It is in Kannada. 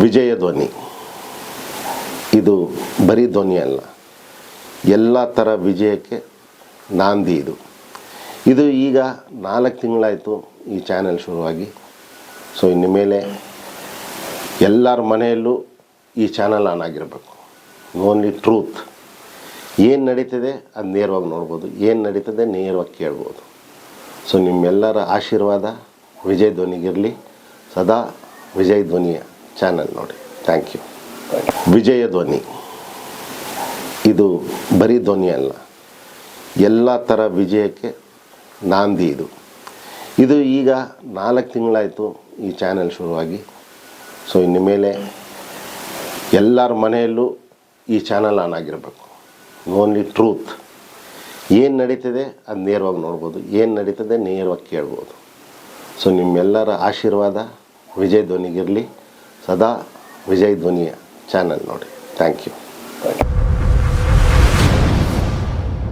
ವಿಜಯ ಧ್ವನಿ. ಇದು ಬರೀ ಧ್ವನಿ ಅಲ್ಲ. ಎಲ್ಲ ಥರ ವಿಜಯಕ್ಕೆ ನಾಂದಿ ಇದು. ಇದು ಈಗ ನಾಲ್ಕು ತಿಂಗಳಾಯಿತು ಈ ಚಾನೆಲ್ ಶುರುವಾಗಿ. ಸೊ ಇನ್ನು ಮೇಲೆ ಎಲ್ಲರ ಮನೆಯಲ್ಲೂ ಈ ಚಾನಲ್ ಆನ್ ಆಗಿರಬೇಕು. ಓನ್ಲಿ ಟ್ರೂತ್ ಏನು ನಡೀತದೆ ಅದು ನೇರವಾಗಿ ನೋಡ್ಬೋದು. ಏನು ನಡೀತದೆ ನೇರವಾಗಿ ಕೇಳ್ಬೋದು. ಸೊ ನಿಮ್ಮೆಲ್ಲರ ಆಶೀರ್ವಾದ ವಿಜಯ ಧ್ವನಿಗಿರಲಿ. ಸದಾ ವಿಜಯ್ ಧ್ವನಿಯ. ಚಾನಲ್ ನೋಡಿ. ಥ್ಯಾಂಕ್ ಯು ವಿಜಯ ಧ್ವನಿ. ಇದು ಬರೀ ಧ್ವನಿ ಅಲ್ಲ. ಎಲ್ಲ ಥರ ವಿಜಯಕ್ಕೆ ನಾಂದಿ ಇದು. ಇದು ಈಗ ನಾಲ್ಕು ತಿಂಗಳಾಯಿತು ಈ ಚಾನೆಲ್ ಶುರುವಾಗಿ. ಸೊ ಇನ್ನು ಮೇಲೆ ಎಲ್ಲರ ಮನೆಯಲ್ಲೂ ಈ ಚಾನಲ್ ಆನ್ ಆಗಿರಬೇಕು. ಓನ್ಲಿ ಟ್ರೂತ್ ಏನು ನಡೀತದೆ ಅದು ನೇರವಾಗಿ ನೋಡ್ಬೋದು. ಏನು ನಡೀತದೆ ನೇರವಾಗಿ ಕೇಳ್ಬೋದು. ಸೊ ನಿಮ್ಮೆಲ್ಲರ ಆಶೀರ್ವಾದ ವಿಜಯ್ ಧ್ವನಿಗಿರಲಿ. ಸದಾ ವಿಜಯ್ ಧ್ವನಿಯ ಚಾನಲ್ ನೋಡಿ. Thank you